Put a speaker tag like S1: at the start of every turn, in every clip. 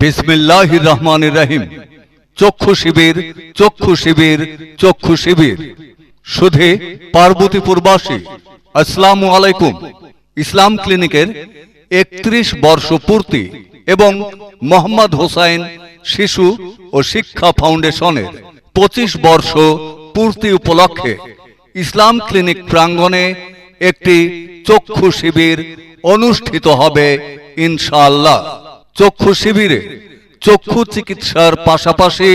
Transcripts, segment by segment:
S1: বিসমিল্লাহ রহমান রহিম। চক্ষু শিবির চক্ষু শিবির চক্ষু শিবির। সুধে পার্বতীপুরবাসী, আসসালামু আলাইকুম। ইসলাম ক্লিনিকের একত্রিশ বর্ষ পূর্তি এবং মোহাম্মদ হোসাইন শিশু ও শিক্ষা ফাউন্ডেশনের পঁচিশ বর্ষ পূর্তি উপলক্ষে ইসলাম ক্লিনিক প্রাঙ্গণে একটি চক্ষু শিবির অনুষ্ঠিত হবে ইনশাআল্লাহ। চক্ষু শিবিরে, চক্ষু চিকিৎসার পাশাপাশি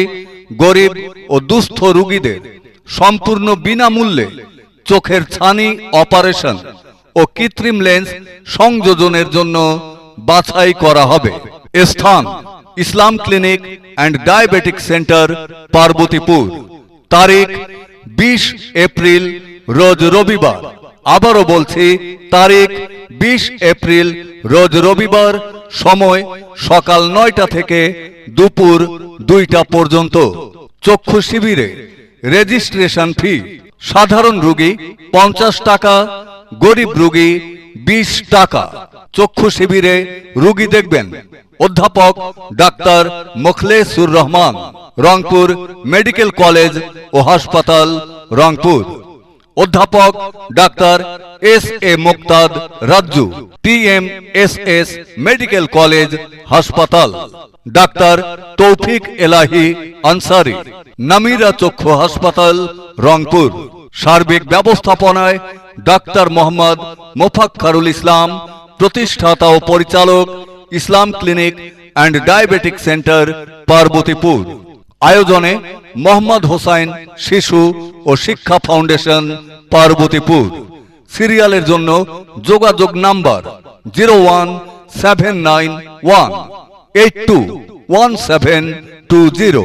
S1: গরিব ও দুস্থ রোগীদের সম্পূর্ণ বিনামূল্যে চোখের ছানি, অপারেশন ও কৃত্রিম লেন্স সংযোজনের জন্য বাছাই করা হবে। স্থান, Islam clinic and diabetic centre, Parbatipur. তারিখ, বিশ এপ্রিল, রোজ রবিবার। আবারও বলছি, তারিখ, বিশ এপ্রিল, রোজ রবিবার সময় সকাল নয়টা থেকে দুপুর দুইটা পর্যন্ত। চক্ষু শিবিরে রেজিস্ট্রেশন ফি। সাধারণ রোগী পঞ্চাশ টাকা, গরিব রোগী বিশ টাকা। চক্ষু শিবিরে রোগী দেখবেন। অধ্যাপক doctor Mokhlesur Rahman, Rangpur medical college ও হাসপাতাল, রংপুর। অধ্যাপক doctor S A Muktad Razzu. TM S S medical college হাসপাতাল ডাক্তার তৌফিক এলাহি আনসারি নামিরা চক্ষু হাসপাতাল রংপুর সার্বিক ব্যবস্থাপনায় ডাক্তার মোহাম্মদ মোফাক্কারুল ইসলাম প্রতিষ্ঠাতা ও পরিচালক Islam clinic and diabetic centre Parbatipur আয়োজনে মোহাম্মদ হোসাইন শিশু ও শিক্ষা ফাউন্ডেশন পার্বতীপুর সিরিয়ালের জন্য যোগাযোগ number zero one seven nine one eight two one seven two zero.